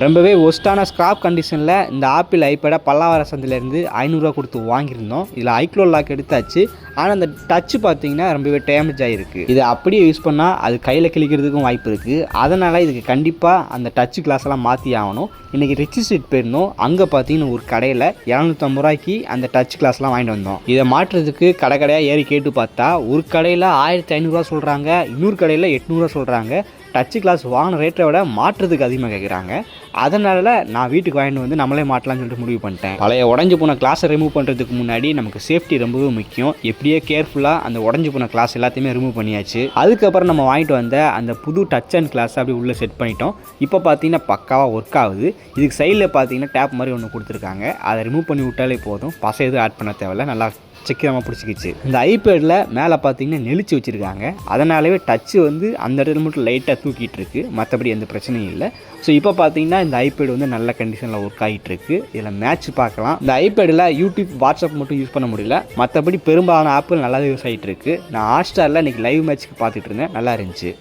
ரொம்பவே ஒஸ்ட்டான ஸ்கிராப் கண்டிஷனில் இந்த ஆப்பிள் ஐபேடை பல்லாவர சந்தையிலேருந்து ஐநூறுரூவா கொடுத்து வாங்கியிருந்தோம். இதில் ஐக்ளோ லாக் எடுத்தாச்சு. ஆனால் அந்த டச்சு பார்த்தீங்கன்னா ரொம்பவே டேமேஜ் ஆகிருக்கு இதை அப்படியே யூஸ் பண்ணால் அது கையில் கிழிக்கிறதுக்கும் வாய்ப்பு இருக்குது அதனால் இதுக்கு கண்டிப்பாக அந்த டச்சு கிளாஸ்லாம் மாற்றி ஆகணும். இன்றைக்கி ரிச்சி ஸ்ட்ரீட் போயிருந்தோம். அங்கே பார்த்தீங்கன்னா ஒரு கடையில் இரநூத்தம்பது ரூபாய்க்கு அந்த டச் கிளாஸ்லாம் வாங்கிட்டு வந்தோம். இதை மாற்றுறதுக்கு கடை கடையாக ஏறி கேட்டு பார்த்தா ஒரு கடையில் ஆயிரத்தி ஐநூறுரூவா சொல்கிறாங்க இன்னொரு கடையில் எட்நூறுரூவா சொல்கிறாங்க டச்சு கிளாஸ் வாங்கின ரேட்டை விட மாற்றுறதுக்கு அதிகமாக கேட்குறாங்க அதனால நான் வீட்டுக்கு வாங்கிட்டு வந்து நம்மளே மாட்டலாம்னு சொல்லிட்டு முடிவு பண்ணிட்டேன். பழைய உடஞ்சி போன கிளாஸை ரிமூவ் பண்ணுறதுக்கு முன்னாடி நமக்கு சேஃப்டி ரொம்பவே முக்கியம். எப்படியே கேர்ஃபுல்லாக அந்த உடஞ்சி போன கிளாஸ் எல்லாத்தையுமே ரிமூவ் பண்ணியாச்சு. அதுக்கப்புறம் நம்ம வாங்கிட்டு வந்த அந்த புது டச் அண்ட் கிளாஸ் அப்படி உள்ளே செட் பண்ணிட்டோம். இப்போ பார்த்தீங்கன்னா பக்காவாக ஒர்க் ஆகுது. இதுக்கு சைடில் பார்த்தீங்கன்னா டேப் மாதிரி ஒன்று கொடுத்துருக்காங்க. அதை ரிமூவ் பண்ணி விட்டாலே போதும். பசை எதுவும் ஆட் பண்ண தேவையில்ல. நல்லா சிக்கிரமாக பிடிச்சிக்கிச்சு. இந்த ஐபேடில் மேலே பார்த்தீங்கன்னா நெளிச்சு வச்சுருக்காங்க. அதனாலவே டச்சு வந்து அந்த இடத்துல மட்டும் லைட்டாக தூக்கிட்டு இருக்கு. மற்றபடி எந்த பிரச்சனையும் இல்லை. ஸோ இப்போ பார்த்தீங்கன்னா இந்த ஐபேடு வந்து நல்ல கண்டிஷனில் ஒர்க் ஆகிட்டு இருக்கு. இதில் மேட்ச் பார்க்கலாம். இந்த ஐபேடில் யூடியூப் வாட்ஸ்அப் மட்டும் யூஸ் பண்ண முடியல. மற்றபடி பெரும்பாலான ஆப்புகள் நல்லாவே யூஸ் ஆகிட்டு இருக்கு. நான் ஹாட் ஸ்டாரில் இன்றைக்கி லைவ் மேட்ச்சுக்கு பார்த்துட்டு இருந்தேன். நல்லா இருந்துச்சு.